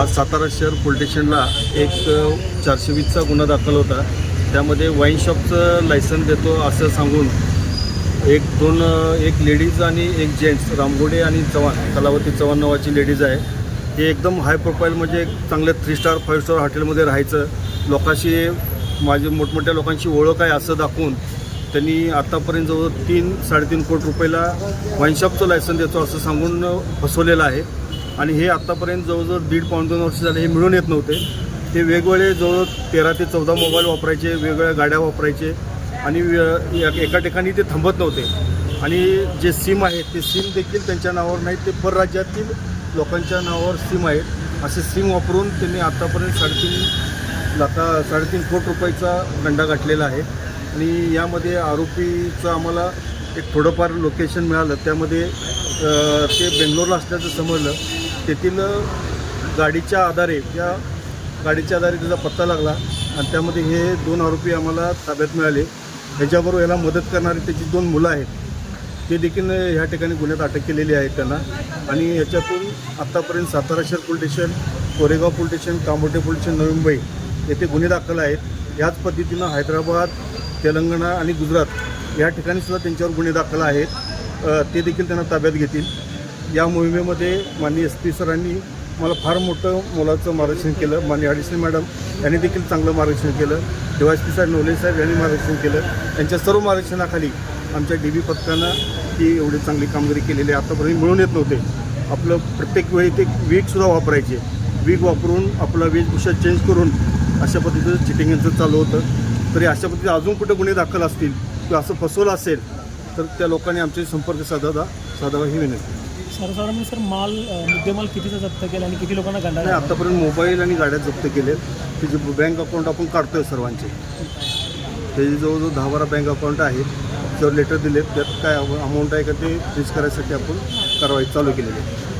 आज सातारा शहर पोलीस स्टेशनला एक चारशे वीसचा गुन्हा दाखल होता. त्यामध्ये वाईन शॉपचं लायसन देतो असं सांगून एक दोन एक लेडीज आणि एक जेंट्स रामगोडे आणि चव्हाण कलावती चव्हाण नावाची लेडीज आहे. हे एकदम हाय प्रोफाईल म्हणजे चांगलं थ्री स्टार फाईव्ह स्टार हॉटेलमध्ये राहायचं. लोकांशी माझे मोठमोठ्या लोकांची ओळख आहे असं दाखवून त्यांनी आत्तापर्यंत जवळ तीन साडेतीन कोटी रुपयाला वाईन शॉपचं लायसन देतो असं सांगून फसवलेलं आहे. आणि हे आत्तापर्यंत जवळजवळ दीड पाऊण दोन वर्ष झाले हे मिळून येत नव्हते. ते वेगवेगळे जवळजवळ तेरा ते चौदा मोबाईल वापरायचे वेगवेगळ्या गाड्या वापरायचे आणि एका ठिकाणी ते थांबत नव्हते. आणि जे सिम आहेत ते सिम देखील त्यांच्या नावावर नाहीत ते परराज्यातील लोकांच्या नावावर सिम आहेत. असे सिम वापरून त्यांनी आत्तापर्यंत साडेतीन लाखा साडेतीन कोटी रुपयाचा गंडा गाठलेला आहे. आणि यामध्ये आरोपीचं आम्हाला एक थोडंफार लोकेशन मिळालं. त्यामध्ये ते बेंगलोरला असल्याचं समजलं. तेथील गाडीच्या आधारे त्या गाडीच्या आधारे त्याचा पत्ता लागला आणि त्यामध्ये हे दोन आरोपी आम्हाला ताब्यात मिळाले. ह्याच्याबरोबर याला मदत करणारी त्याची दोन मुलं आहेत. ते देखील ह्या ठिकाणी गुन्ह्यात अटक केलेली आहे त्यांना. आणि याच्यातून आत्तापर्यंत सातारा शहर police station Koregaon police station Kamothe police station Navi Mumbai येथे गुन्हे दाखल आहेत. याच पद्धतीनं हैदराबाद तेलंगणा आणि गुजरात या ठिकाणी सुद्धा त्यांच्यावर गुन्हे दाखल आहेत. ते देखील त्यांना ताब्यात घेतील. या मोहिमेमध्ये माननीय एस पी सरांनी मला फार मोठं मोलाचं मार्गदर्शन केलं. माननीय अडिशनल मॅडम यांनी देखील चांगलं मार्गदर्शन केलं. देवास पी साहेब नवले साहेब यांनी मार्गदर्शन केलं. त्यांच्या सर्व मार्गदर्शनाखाली आमच्या डी बी पथकानं ती एवढी चांगली कामगिरी केलेली आहे. आतापर्यंत मिळून येत नव्हते. आपलं प्रत्येक वेळी ते वीकसुद्धा वापरायचे. वीक वापरून आपला वेशभूषा चेंज करून अशा पद्धतीचं चिटिंग यांचं चालू होतं. तरी अशा पद्धतीने अजून कुठे गुन्हे दाखल असतील किंवा असं फसवलं असेल तर त्या लोकांनी आमचे संपर्क साधावा. साधावा ही विनंती. सर्वसाधारण सर माल मुद्देमाल कितीचा जप्त केला आणि किती लोकांना गंडा नाही आतापर्यंत मोबाईल आणि गाड्या जप्त केलेत. ते जे बँक अकाउंट आपण काढतोय सर्वांचे. त्याचे जवळजवळ दहा बारा बँक अकाउंट आहेत त्यावर लेटर दिलेत त्यात काय अमाऊंट आहे का ते फ्रीज करायसाठी आपण कारवाई चालू केलेली आहे.